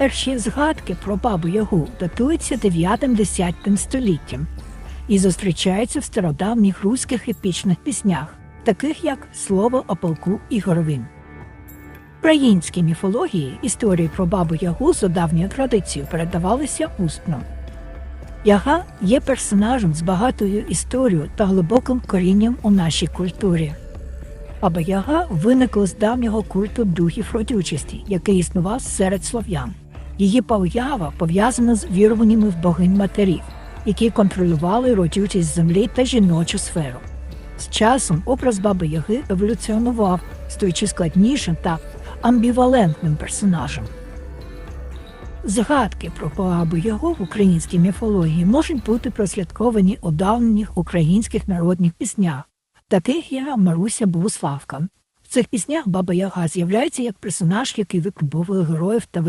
Перші згадки про бабу Ягу датуються 9-10 століттям і зустрічаються в стародавніх руських епічних піснях, таких як Слово о полку і горовин. В українській міфології історії про бабу Ягу за давньою традицією передавалися усно. Яга є персонажем з багатою історією та глибоким корінням у нашій культурі. Баба Яга виникла з давнього культу духів родючості, який існував серед слов'ян. Її поява пов'язана з віруваннями в богинь матерів, які контролювали родючість землі та жіночу сферу. З часом образ Баби Яги еволюціонував, стаючи складнішим та амбівалентним персонажем. Згадки про Бабу Ягу в українській міфології можуть бути прослідковані у давніх українських народних піснях, таких як Маруся Богуславка. В цих піснях Баба Яга з'являється як персонаж, який викуповує героїв та